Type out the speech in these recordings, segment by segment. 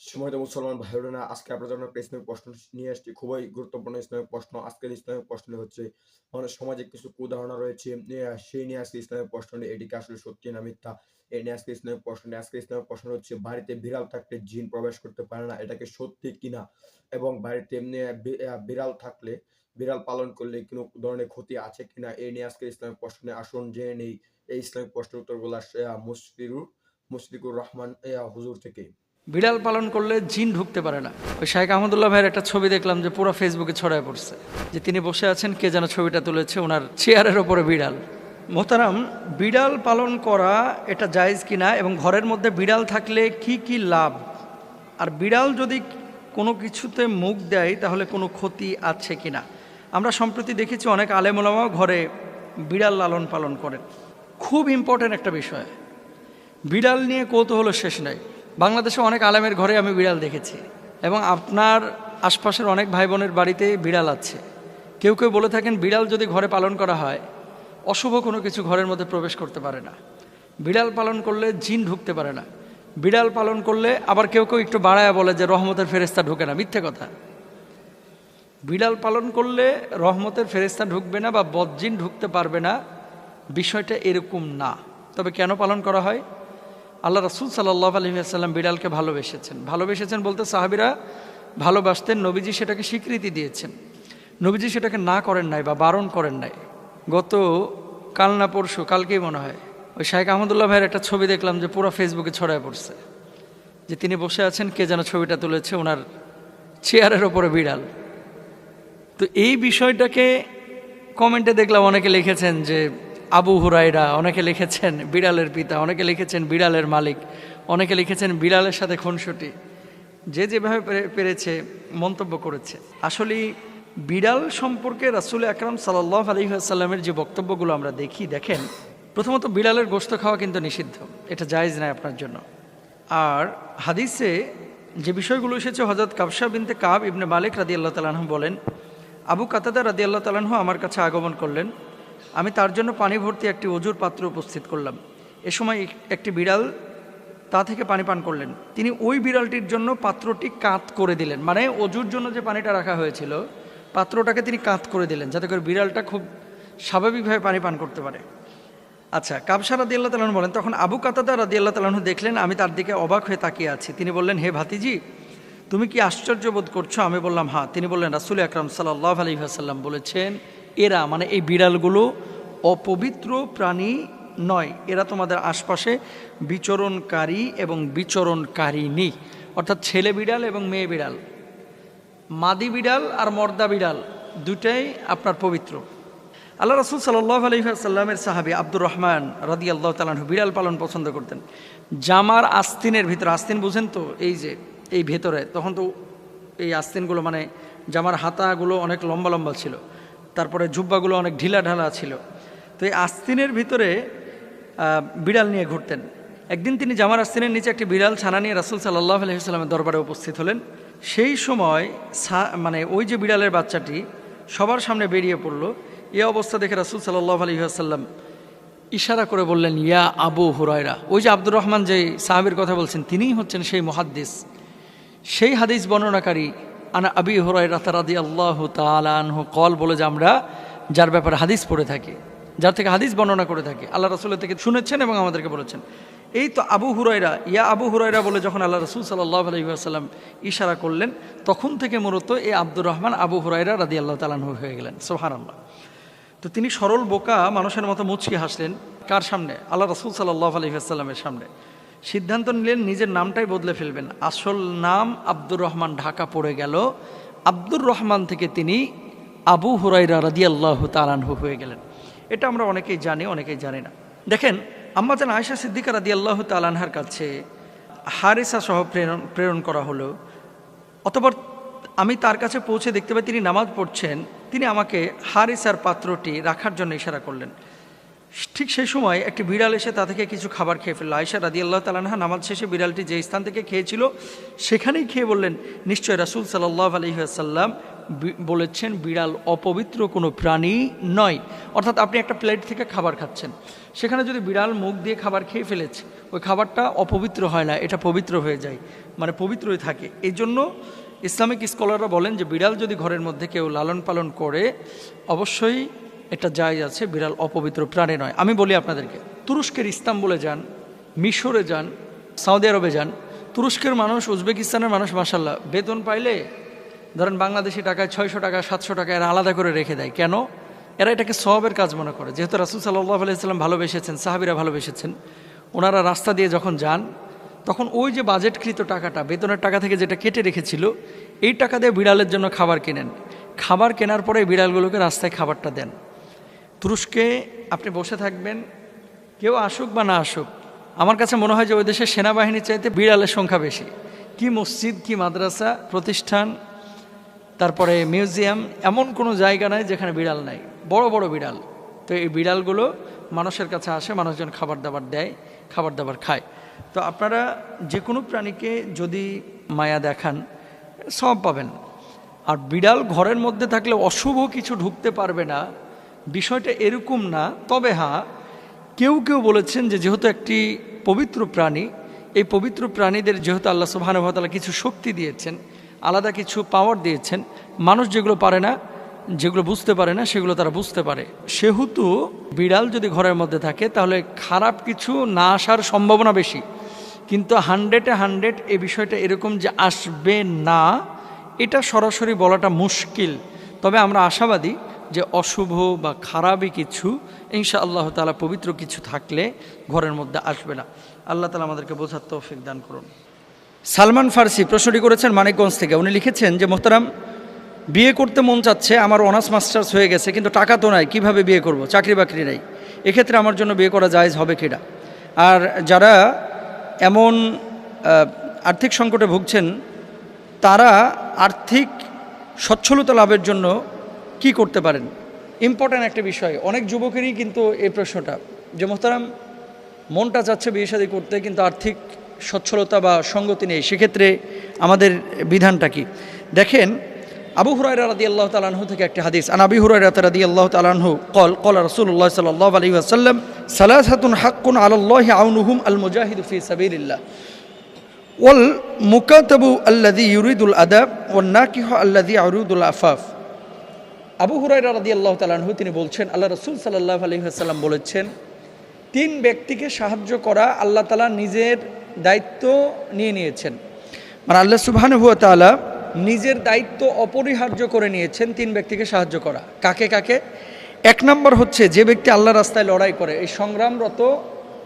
সময়ত মুসলমান ভাই বোনেরা আজকে আপনাদের জন্য একটা ইসলামিক প্রশ্ন নিয়ে আসছি। খুবই গুরুত্বপূর্ণ ইসলামিক প্রশ্ন। আজকের ইসলামিক প্রশ্ন হচ্ছে আমাদের সমাজে কিছু কুধারণা রয়েছে সেই নিয়ে আজকে ইসলামিক প্রশ্নটি এটিকে আসলে সত্যি না মিথ্যা? এই নিয়ে আজকে ইসলামিক প্রশ্নটি, আজকে ইসলামিক প্রশ্ন হচ্ছে, বাড়িতে বিড়াল থাকলে জিন প্রবেশ করতে পারে না এটাকে সত্যি কিনা এবং বাড়িতে বিড়াল থাকলে, বিড়াল পালন করলে কোনো ধরনের ক্ষতি আছে কিনা এই নিয়ে আজকে ইসলামিক প্রশ্নে আসুন, জেনে নেই। এই ইসলামিক প্রশ্নের উত্তরগুলো মুশফিরুর মুশফিকুর রহমান হুজুর থেকে। বিড়াল পালন করলে জিন ঢুকতে পারে না। ওই শাহেখ আহমদুল্লাহ ভাইয়ের একটা ছবি দেখলাম যে পুরো ফেসবুকে ছড়ায় পড়ছে, যে তিনি বসে আছেন, কে যেন ছবিটা তুলেছে, ওনার চেয়ারের ওপরে বিড়াল। মোহতারাম, বিড়াল পালন করা এটা জায়েজ কিনা এবং ঘরের মধ্যে বিড়াল থাকলে কি কি লাভ? আর বিড়াল যদি কোনো কিছুতে মুখ দেয়, তাহলে কোনো ক্ষতি আছে কিনা? আমরা সম্প্রতি দেখেছি অনেক আলেমোলামাও ঘরে বিড়াল লালন পালন করেন। খুব ইম্পর্ট্যান্ট একটা বিষয়। বিড়াল নিয়ে কৌতূহল শেষ নাই। বাংলাদেশে অনেক আলেমের ঘরে আমি বিড়াল দেখেছি এবং আপনার আশপাশের অনেক ভাই বোনের বাড়িতে বিড়াল আছে। কেউ কেউ বলে থাকেন বিড়াল যদি ঘরে পালন করা হয়, অশুভ কোনো কিছু ঘরের মধ্যে প্রবেশ করতে পারে না। বিড়াল পালন করলে জিন ঢুকতে পারে না। বিড়াল পালন করলে আবার কেউ কেউ একটু বাড়ায় বলে যে রহমতের ফেরেস্তা ঢুকে না, মিথ্যে কথা। বিড়াল পালন করলে রহমতের ফেরেস্তা ঢুকবে না বা বজ্জিন ঢুকতে পারবে না। বিষয়টা এরকম না। তবে কেন পালন করা হয়? আল্লাহ রসুল সাল্লাহ আলহিহাসাল্লাম বিড়ালকে ভালোবেসেছেন। ভালোবেসেছেন বলতে সাহাবিরা ভালোবাসতেন, নবীজি সেটাকে স্বীকৃতি দিয়েছেন। নবীজি সেটাকে না করেন নাই বা বারণ করেন নাই। গত কাল না পরশু, কালকেই মনে হয়, ওই শাহেখ আহমদুল্লাহ ভাইয়ের একটা ছবি দেখলাম যে পুরো ফেসবুকে ছড়ায় পড়ছে। যে তিনি বসে আছেন, কে যেন ছবিটা তুলেছে, ওনার চেয়ারের ওপরে বিড়াল। তো এই বিষয়টাকে কমেন্টে দেখলাম অনেকে লিখেছেন যে আবু হুরাইরা অনেকে লিখেছেন বিড়ালের পিতা, অনেকে লিখেছেন বিড়ালের মালিক, অনেকে লিখেছেন বিড়ালের সাথে খুনসুটি। যে যেভাবে পেরে- পেরেছে, মন্তব্য করেছে। আসলে বিড়াল সম্পর্কে রাসুল আকরাম সাল্লাহ আলহিহাসাল্লামের যে বক্তব্যগুলো আমরা দেখি, দেখেন, প্রথমত বিড়ালের গোস্ত খাওয়া কিন্তু নিষিদ্ধ, এটা জায়েজ নয় আপনার জন্য। আর হাদিসে যে বিষয়গুলো এসেছে হজরত কাবসা বিনতে কাব ইবনে মালিক রাদি আল্লাহ তালাহ বলেন, আবু কাতাদা রাদি আল্লাহ তালাহ আমার কাছে আগমন করলেন। আমি তার জন্য পানি ভর্তি একটি অজুর পাত্র উপস্থিত করলাম। এ সময় এক- একটি বিড়াল তা থেকে পানি পান করলেন। তিনি ওই বিড়ালটির জন্য পাত্রটি কাত করে দিলেন। মানে অজুর জন্য যে পানিটা রাখা হয়েছিল, পাত্রটাকে তিনি কাত করে দিলেন, যাতে করে বিড়ালটা খুব স্বাভাবিকভাবে পানি পান করতে পারে। আচ্ছা কাবসা রাদি আল্লাহ তালাহন বলেন, তখন আবু কাতাদা রাদি আল্লাহ তালাহন দেখলেন, আমি তার দিকে অবাক হয়ে তাকিয়ে আছি। তিনি বললেন, হে ভাতিজি, তুমি কি আশ্চর্য বোধ করছ? আমি বললাম হ্যাঁ। তিনি বললেন, রাসুল আকরাম সাল্লাহ আলী আসাল্লাম বলেছেন এরা মানে এই বিড়ালগুলো অপবিত্র প্রাণী নয়। এরা তোমাদের আশপাশে বিচরণকারী এবং বিচরণকারিণী, অর্থাৎ ছেলে বিড়াল এবং মেয়ে বিড়াল। মাদি বিড়াল আর মর্দা বিড়াল দুটাই আপনার পবিত্র। আল্লাহ রসুল সাল্লাহ আলহিহাসাল্লামের সাহাবি আব্দুর রহমান রাদি আল্লাহ তালাহ বিড়াল পালন পছন্দ করতেন। জামার আস্তিনের ভিতরে, আস্তিন বুঝেন তো, এই যে, এই ভেতরে, তখন তো এই আস্তিনগুলো মানে জামার হাতাগুলো অনেক লম্বা লম্বা ছিল। তারপরে জুব্বাগুলো অনেক ঢিলা ঢালা ছিল। তো এই আস্তিনের ভিতরে বিড়াল নিয়ে ঘুরতেন। একদিন তিনি জামার আস্তিনের নিচে একটি বিড়াল ছানা নিয়ে রাসুল সাল্লাহ আলহিহাস্লামের দরবারে উপস্থিত হলেন। সেই সময় মানে ওই যে বিড়ালের বাচ্চাটি সবার সামনে বেরিয়ে পড়ল। এ অবস্থা দেখে রাসুল সাল্লাহ আলহিহাসাল্লাম ইশারা করে বললেন, ইয়া আবু হুরায়রা। ওই যে আব্দুর রহমান যে সাহাবির কথা বলছেন, তিনিই হচ্ছেন সেই মহাদ্দিস। সেই হাদিস বর্ণনাকারী আনা আবি হুরায়রা তারাদি আল্লাহ তালানহু কল বলে যে আমরা যার ব্যাপারে হাদিস পড়ে থাকি, যার থেকে হাদিস বর্ণনা করে থাকি, আল্লাহ রসুলের থেকে শুনেছেন এবং আমাদেরকে বলেছেন। এই তো আবু হুরাইরা ইয়া আবু হুরাইরা বলে যখন আল্লাহ রসুল সাল্লাহ আলহিহাসাল্লাম ইশারা করলেন, তখন থেকে মূলত এই আব্দুর রহমান আবু হুরাইরা রাদি আল্লাহ তালানহু হয়ে গেলেন সোহান আল্লাহ তো তিনি সরল বোকা মানুষের মতো মুচকি হাসলেন কার সামনে? আল্লাহ রসুল সাল্লাহ আলহিহাস্লামের সামনে। সিদ্ধান্ত নিলেন নিজের নামটাই বদলে ফেলবেন। আসল নাম আব্দুর রহমান ঢাকা পড়ে গেল। আব্দুর রহমান থেকে তিনি আবু হুরাইরা রাদি আল্লাহ তালানহু হয়ে গেলেন। এটা আমরা অনেকেই জানি অনেকেই জানি না। দেখেন আম্মাজান আয়সা সিদ্দিকা রাদি আল্লাহ তালানহার কাছে হারিসা সহ প্রেরণ প্রেরণ করা হলো। অতপর আমি তার কাছে পৌঁছে দেখতে পাই, তিনি নামাজ পড়ছেন। তিনি আমাকে হারিসার পাত্রটি রাখার জন্য ইশারা করলেন। ঠিক সেই সময় একটি বিড়াল এসে তা থেকে কিছু খাবার খেয়ে ফেলল। আয়সা রাদি আল্লাহ তালানহা নামাজ শেষে বিড়ালটি যে স্থান থেকে খেয়েছিল, সেখানেই খেয়ে বললেন, নিশ্চয় রাসুল সাল্লাহ আলহিহাসাল্লাম বলেছেন বিড়াল অপবিত্র কোনো প্রাণী নয়। অর্থাৎ আপনি একটা প্লেট থেকে খাবার খাচ্ছেন। সেখানে যদি বিড়াল মুখ দিয়ে খাবার খেয়ে ফেলেছে, ওই খাবারটা অপবিত্র হয় না, এটা পবিত্র হয়ে যায় মানে পবিত্রই থাকে। এই জন্য ইসলামিক স্কলাররা বলেন যে বিড়াল যদি ঘরের মধ্যে কেউ লালন পালন করে, অবশ্যই এটা যায় আছে বিড়াল অপবিত্র প্রাণী নয়। আমি বলি আপনাদেরকে, তুরস্কের ইস্তাম্বুলে যান, মিশরে যান, সৌদি আরবে যান, তুরস্কের মানুষ, উজবেকিস্তানের মানুষ মাসাল্লাহ বেতন পাইলে, ধরেন বাংলাদেশি টাকায় ছয়শো টাকা, সাতশো টাকা এরা আলাদা করে রেখে দেয়। কেন? এরা এটাকে সবের কাজ মনে করে। যেহেতু রাসুল সাল্লাহ আলাইসাল্লাম ভালোবেসেছেন, সাহাবিরা ভালোবেসেছেন, ওনারা রাস্তা দিয়ে যখন যান, তখন ওই যে বাজেটকৃত টাকাটা, বেতনের টাকা থেকে যেটা কেটে রেখেছিল, এই টাকা দিয়ে বিড়ালের জন্য খাবার কেনেন। খাবার কেনার পরে বিড়ালগুলোকে রাস্তায় খাবারটা দেন। তুরস্কে আপনি বসে থাকবেন, কেউ আসুক বা না আসুক, আমার কাছে মনে হয় যে ওই দেশের সেনাবাহিনীর চাইতে বিড়ালের সংখ্যা বেশি। কি মসজিদ, কি মাদ্রাসা, প্রতিষ্ঠান, তারপরে মিউজিয়াম, এমন কোনো জায়গা নাই যেখানে বিড়াল নাই। বড় বড় বিড়াল। তো এই বিড়ালগুলো মানুষের কাছে আসে, মানুষজন খাবার দাবার দেয়, খাবার দাবার খায়। তো আপনারা যে কোনো প্রাণীকে যদি মায়া দেখান সব পাবেন। আর বিড়াল ঘরের মধ্যে থাকলে অশুভ কিছু ঢুকতে পারবে না বিষয়টা এরকম না, তবে হ্যাঁ কেউ কেউ বলেছেন যে যেহেতু একটি পবিত্র প্রাণী, এই পবিত্র প্রাণীদের যেহেতু আল্লাহ সুবাহানুভাতালা কিছু শক্তি দিয়েছেন, আলাদা কিছু পাওয়ার দিয়েছেন, মানুষ যেগুলো পারে না, যেগুলো বুঝতে পারে না, সেগুলো তারা বুঝতে পারে। সেহেতু বিড়াল যদি ঘরের মধ্যে থাকে, তাহলে খারাপ কিছু না আসার সম্ভাবনা বেশি। কিন্তু হান্ড্রেডে হান্ড্রেড এই বিষয়টা এরকম যে আসবে না, এটা সরাসরি বলাটা মুশকিল। তবে আমরা আশাবাদী যে অশুভ বা খারাপই কিছু ইনশা আল্লাহ তালা পবিত্র কিছু থাকলে ঘরের মধ্যে আসবে না। আল্লাহ তালা আমাদেরকে বোঝার তৌফিক দান করুন। সালমান ফার্সি প্রশ্নটি করেছেন মানিকগঞ্জ থেকে। উনি লিখেছেন যে, মোহতারাম, বিয়ে করতে মন চাচ্ছে, আমার অনার্স মাস্টার্স হয়ে গেছে, কিন্তু টাকা তো নাই, কীভাবে বিয়ে করব? চাকরি বাকরি নেই। এক্ষেত্রে আমার জন্য বিয়ে করা জায়েজ হবে কিনা? আর যারা এমন আর্থিক সংকটে ভুগছেন, তারা আর্থিক সচ্ছলতা লাভের জন্য কি করতে পারেন? ইম্পর্ট্যান্ট একটা বিষয়। অনেক যুবকেরই কিন্তু এই প্রশ্নটা যে, মোহতারাম, মনটা চাচ্ছে বিয়ে করতে, কিন্তু আর্থিক সচ্ছলতা বা সঙ্গতি নেই। সেক্ষেত্রে আমাদের বিধানটা কি? দেখেন, আবু হুরায়রা রাদি আল্লাহ তালাহু থেকে একটি হাদিস। আন আবি হুরায়রা রাদি আল্লাহ তালাহু কল কল রসুল্লাহ সাল্লাহ আলী আসাল্লাম সালাসাতুন হাক্কুন আল্লাহ আউনুহুম আল মুজাহিদ ফি সাবিল্লাহ ওয়াল মুকাতাবু আল্লাদি ইউরিদুল আদাব ওয়ান নাকিহ আল্লাদি আরুদুল আফাফ। আবু হুরাই রাদি আল্লাহ তালাহু তিনি বলছেন, আল্লাহ রসুল সাল্লাহ আলী আসাল্লাম বলেছেন, তিন ব্যক্তিকে সাহায্য করা আল্লাহ তালা নিজের দায়িত্ব নিয়ে নিয়েছেন। মানে আল্লাহ সুবহানুহুয়া তাআলা নিজের দায়িত্ব অপরিহার্য করে নিয়েছেন তিন ব্যক্তিকে সাহায্য করা। কাকে কাকে? এক নম্বর হচ্ছে, যে ব্যক্তি আল্লাহ রাস্তায় লড়াই করে, এই সংগ্রামরত,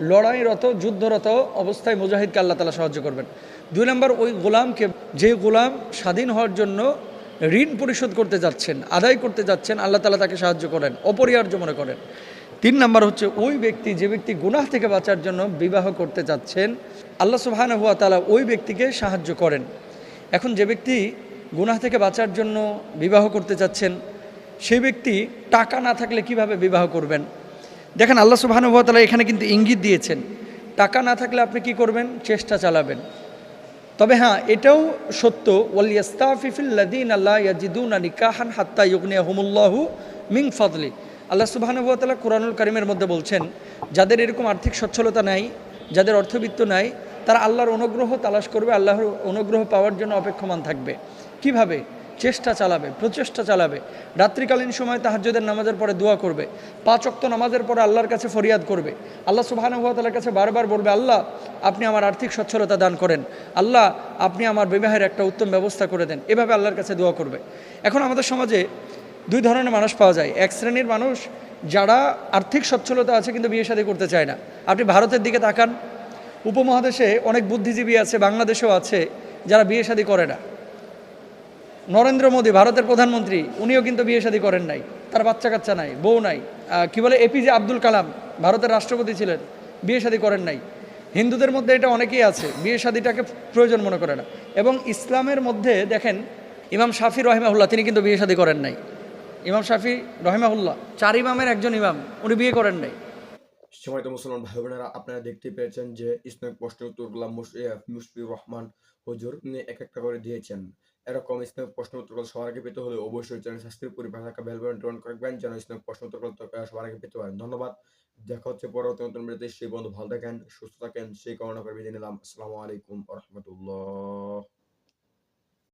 লড়াইরত, যুদ্ধরত অবস্থায় মুজাহিদকে আল্লাহ তালা সাহায্য করবেন। দুই নম্বর, ওই গোলামকে, যে গোলাম স্বাধীন হওয়ার জন্য ঋণ পরিশোধ করতে যাচ্ছেন, আদায় করতে যাচ্ছেন, আল্লাহ তালা তাকে সাহায্য করেন, অপরিহার্য মনে করেন। তিন নাম্বার হচ্ছে, ওই ব্যক্তি, যে ব্যক্তি গুনাহ থেকে বাঁচার জন্য বিবাহ করতে যাচ্ছেন, আল্লাহ সুবহান হুয়া তালা ওই ব্যক্তিকে সাহায্য করেন। এখন যে ব্যক্তি গুনাহ থেকে বাঁচার জন্য বিবাহ করতে যাচ্ছেন সেই ব্যক্তি টাকা না থাকলে কীভাবে বিবাহ করবেন? দেখেন, আল্লাহ তালা এখানে কিন্তু ইঙ্গিত দিয়েছেন, টাকা না থাকলে আপনি কি করবেন? চেষ্টা চালাবেন। তবে হ্যাঁ এটাও সত্য ওয়ালিয়াস্তাফিফিল্লাদিন আল্লাহ ইয়াজিদুন নিকাহান হাত্তা ইউগনিয়া হুমুল্লাহু মিং ফদলি। আল্লাহ সুবাহানুভাতালা কোরআনুল করিমের মধ্যে বলছেন, যাদের এরকম আর্থিক সচ্ছলতা নাই, যাদের অর্থবিত্ত নাই, তারা আল্লাহর অনুগ্রহ তালাশ করবে, আল্লাহর অনুগ্রহ পাওয়ার জন্য অপেক্ষমান থাকবে। কীভাবে? চেষ্টা চালাবে, প্রচেষ্টা চালাবে। রাত্রিকালীন সময় তাহাজ্জুদের নামাজের পরে দোয়া করবে। পাঁচ অক্ত নামাজের পরে আল্লাহর কাছে ফরিয়াদ করবে। আল্লাহ সুবাহানুভাতালার কাছে বারবার বলবে, আল্লাহ, আপনি আমার আর্থিক সচ্ছলতা দান করেন। আল্লাহ, আপনি আমার বিবাহের একটা উত্তম ব্যবস্থা করে দেন। এভাবে আল্লাহর কাছে দোয়া করবে। এখন আমাদের সমাজে দুই ধরনের মানুষ পাওয়া যায়। এক শ্রেণির মানুষ যারা আর্থিক সচ্ছলতা আছে কিন্তু বিয়ে শাদী করতে চায় না। আপনি ভারতের দিকে তাকান। উপমহাদেশে অনেক বুদ্ধিজীবী আছে, বাংলাদেশেও আছে, যারা বিয়ে শাদী করে না। নরেন্দ্র মোদী, ভারতের প্রধানমন্ত্রী, উনিও কিন্তু বিয়ে শাদী করেন নাই। তার বাচ্চা কাচ্চা নাই, বউ নাই। কি বলে এপিজে আব্দুল কালাম, ভারতের রাষ্ট্রপতি ছিলেন, বিয়ে শাদী করেন নাই। হিন্দুদের মধ্যে এটা অনেকেই আছে, বিয়ে শাদীটাকে প্রয়োজন মনে করে না। এবং ইসলামের মধ্যে দেখেন, ইমাম শাফি রহিমাহুল্লাহ, তিনি কিন্তু বিয়ে শাদী করেন নাই। ইমাম শাফি রহিমাহুল্লাহ, চার ইমামের একজন ইমাম, উনি বিয়ে করেন নাই। সম্মানিত মুসলমান ভাই বোনেরা আপনারা দেখতে পেয়েছেন যে ইসলামিক প্রশ্নের উত্তরগুলো মুশফিউর রহমান হুজুর এক একটা করে দিয়েছেন। এরকম ইসলামিক প্রশ্ন উত্তরগুলো সবার আগে পেতে হলে অবশ্যই চ্যানেল সাবস্ক্রাইব করে পাশে থাকা বেল বাটন করবেন যেন ইসলামিক প্রশ্ন উত্তরগুলো সবার আগে পেতে পারেন। ধন্যবাদ। দেখা হচ্ছে পরবর্তী নতুন ভিডিওতে। সেই বন্ধু ভালো থাকেন, সুস্থ থাকেন। সেই কামনা করে বিদায় নিলাম। আসসালামু আলাইকুম রহমতুল্লাহ।